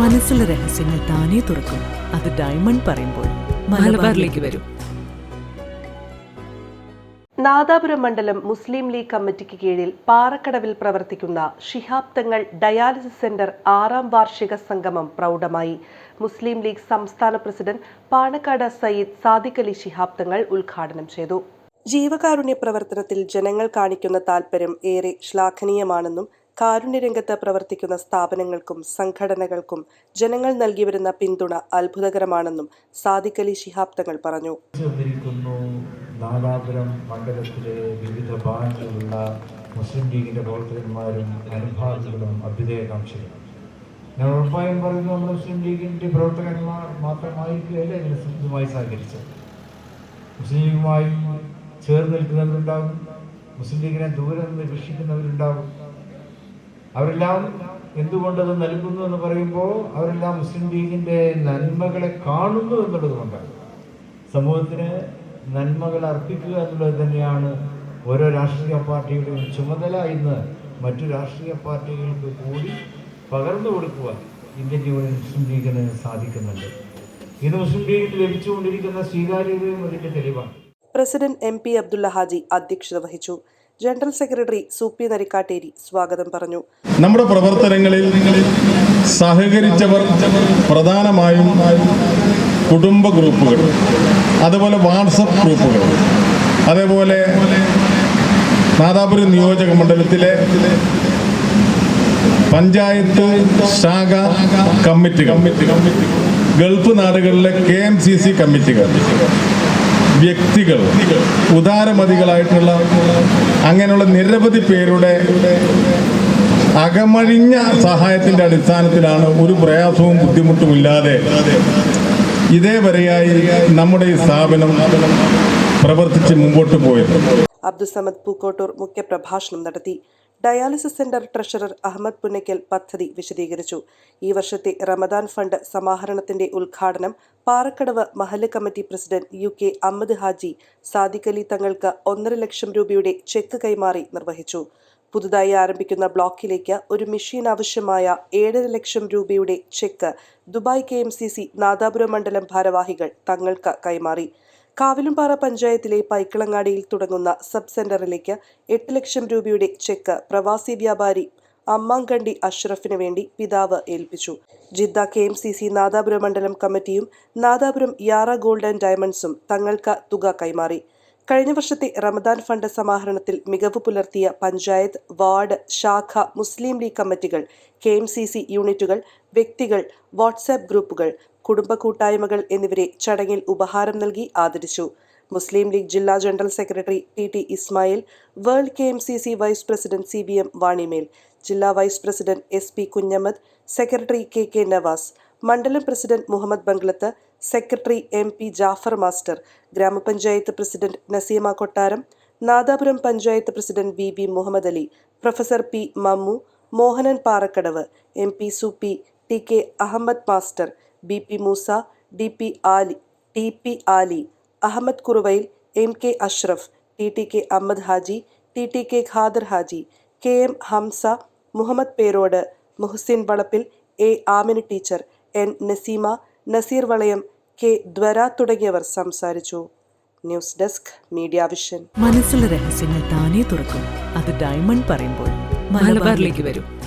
മനസ്സിലെ രഹസ്യങ്ങൾ താനേ തുറക്കും. അത് ഡയമണ്ട് പറയുമ്പോൾ മലബാറിലേക്ക് വരും. നാദാപുരം മണ്ഡലം മുസ്ലിം ലീഗ് കമ്മിറ്റിക്ക് കീഴിൽ പാറക്കടവിൽ പ്രവർത്തിക്കുന്ന ഷിഹാബ് തങ്ങൾ ഡയാലിസിസ് സെന്റർ ആറാം വാർഷിക സംഗമം പ്രൗഢമായി. മുസ്ലിം ലീഗ് സംസ്ഥാന പ്രസിഡന്റ് പാണക്കാട് സയ്യിദ് സാദിഖ് അലി ഷിഹാബ് തങ്ങൾ ഉദ്ഘാടനം ചെയ്തു. ജീവകാരുണ്യ പ്രവർത്തനത്തിൽ ജനങ്ങൾ കാണിക്കുന്ന താൽപര്യം ഏറെ ശ്ലാഘനീയമാണെന്നും കാരുണ്യരംഗത്ത് പ്രവർത്തിക്കുന്ന സ്ഥാപനങ്ങൾക്കും സംഘടനകൾക്കും ജനങ്ങൾ നൽകി വരുന്ന പിന്തുണ അത്ഭുതകരമാണെന്നും സാദിഖ് അലി ശിഹാബ് തങ്ങൾ പറഞ്ഞു. നാദാപുരം മണ്ഡലത്തിലെ വിവിധ ഭാഗങ്ങളിലുള്ള മുസ്ലിം ലീഗിന്റെ പ്രവർത്തകന്മാരും അനുഭാവികളും അഭ്യുദയകാംക്ഷികളും ഞാൻ ഉറപ്പായും പറയുന്നു നമ്മുടെ മുസ്ലിം ലീഗിന്റെ പ്രവർത്തകന്മാർ മാത്രമായിരിക്കുകയല്ല ഇതിന് ഇതുമായി സഹകരിച്ചത്. മുസ്ലിം ലീഗുമായി ചേർന്ന് നിൽക്കുന്നവരുണ്ടാകും മുസ്ലിം ലീഗിനെ ദൂരെ നിന്ന് വീക്ഷിക്കുന്നവരുണ്ടാകും അവരെല്ലാം എന്തുകൊണ്ടത് നൽകുന്നു എന്ന് പറയുമ്പോൾ അവരെല്ലാം മുസ്ലിം ലീഗിന്റെ നന്മകളെ കാണുന്നു എന്നുള്ളത് കൊണ്ടാണ്. സമൂഹത്തിന് നന്മകൾ അർപ്പിക്കുക എന്നുള്ളത് തന്നെയാണ് ഓരോ രാഷ്ട്രീയ പാർട്ടിയുടെയും ചുമതല ഇന്ന് മറ്റു രാഷ്ട്രീയ പാർട്ടികൾക്ക് കൂടി പകർന്നു കൊടുക്കുക ഇന്ത്യൻ യൂണിയൻ മുസ്ലിം ലീഗിന് സാധിക്കുന്നുണ്ട്. ഇത് മുസ്ലിം ലീഗിന് ലഭിച്ചുകൊണ്ടിരിക്കുന്ന സ്വീകാര്യതയും അതിന്റെ തെളിവാണ്. President M P Abdullah Haji അധ്യക്ഷത വഹിച്ചു. ജനറൽ സെക്രട്ടറി സൂപ്പി നരിക്കാട്ടേരി സ്വാഗതം പറഞ്ഞു. നമ്മുടെ പ്രവർത്തനങ്ങളിൽ സഹകരിച്ചവർ പ്രധാനമായും കുടുംബ ഗ്രൂപ്പുകൾ അതുപോലെ വാട്സപ്പ് ഗ്രൂപ്പുകൾ അതേപോലെ നാദാപുരം നിയോജക മണ്ഡലത്തിലെ പഞ്ചായത്ത് ശാഖ കമ്മിറ്റി ഗൾഫ് നാടുകളിലെ കെ എം സി സി കമ്മിറ്റികൾ വ്യക്തികൾ ഉദാരമതികളായിട്ടുള്ള അങ്ങനെയുള്ള നിരവധി പേരുടെ അകമഴിഞ്ഞ സഹായത്തിന്റെ അടിസ്ഥാനത്തിലാണ് ഒരു പ്രയാസവും ബുദ്ധിമുട്ടുമില്ലാതെ ഇതേവരെയായി നമ്മുടെ ഈ സ്ഥാപനം പ്രവർത്തിച്ച് മുമ്പോട്ട് പോയത്. അബ്ദുസമദ് പൂക്കോട്ടൂർ മുഖ്യപ്രഭാഷണം നടത്തി. Dialysis centre treasurer Ahmed Punnakkal പദ്ധതി വിശദീകരിച്ചു. ഈ വർഷത്തെ റമദാൻ ഫണ്ട് സമാഹരണത്തിന്റെ ഉദ്ഘാടനം പാറക്കടവ് മഹല്ല് committee president U K Ahmed Haji Sadiq Ali തങ്ങൾക്ക് ഒന്നര ലക്ഷം രൂപയുടെ ചെക്ക് കൈമാറി നിർവഹിച്ചു. പുതുതായി ആരംഭിക്കുന്ന ബ്ലോക്കിലേക്ക് ഒരു മെഷീൻ ആവശ്യമായ ഏഴര ലക്ഷം രൂപയുടെ cheque Dubai K M C C Nadapuram മണ്ഡലം ഭാരവാഹികൾ തങ്ങൾക്ക് കൈമാറി. കാവിലുംപാറ പഞ്ചായത്തിലെ പൈക്കിളങ്ങാടിയിൽ തുടങ്ങുന്ന സബ് സെന്ററിലേക്ക് എട്ട് ലക്ഷം രൂപയുടെ ചെക്ക് പ്രവാസി വ്യാപാരി അമ്മാങ്കണ്ടി അഷ്റഫിനു വേണ്ടി പിതാവ് ഏൽപ്പിച്ചു. Jeddah K M C C Nadapuram മണ്ഡലം കമ്മിറ്റിയും നാദാപുരം യാറ ഗോൾഡ് ആൻഡ് ഡയമണ്ട്സും തങ്ങൾക്ക് തുക കൈമാറി. കഴിഞ്ഞ വർഷത്തെ റമദാൻ ഫണ്ട് സമാഹരണത്തിൽ മികവ് പുലർത്തിയ പഞ്ചായത്ത് വാർഡ് ശാഖ മുസ്ലിം ലീഗ് കമ്മിറ്റികൾ കെ എം സി സി യൂണിറ്റുകൾ വ്യക്തികൾ വാട്സാപ്പ് ഗ്രൂപ്പുകൾ കുടുംബ കൂട്ടായ്മകൾ എന്നിവരെ ചടങ്ങിൽ ഉപഹാരം നൽകി ആദരിച്ചു. മുസ്ലിം ലീഗ് ജില്ലാ general secretary T T Ismail world K M C C vice president C B M Vanimel ജില്ലാ vice president S P Kunhammad secretary K K Navas മണ്ഡലം president Muhammad Banglath secretary M P Jafar master ഗ്രാമപഞ്ചായത്ത് president Naseema Kottaram Nadapuram panchayat president V B Muhammad Ali professor P Mammu Mohanan Parakkadavu M P Suppi T K Ahmed master B P Moosa D P Ali T P Ali Ahmed Kuruvayil M K Ashraf T T K Ahmed Haji T T K Khader Haji K M Hamsa Muhammad Perode Muhsin Valappil A Amin teacher N Naseema Naseer Valayam K ദ്വര തുടങ്ങിയവർ സംസാരിച്ചു. News desk media vision. മനസ്സിലെ രഹസ്യങ്ങൾ താനേ തുറക്കും. അത് diamond പറയുമ്പോൾ മലബാറിലേക്ക് വരും.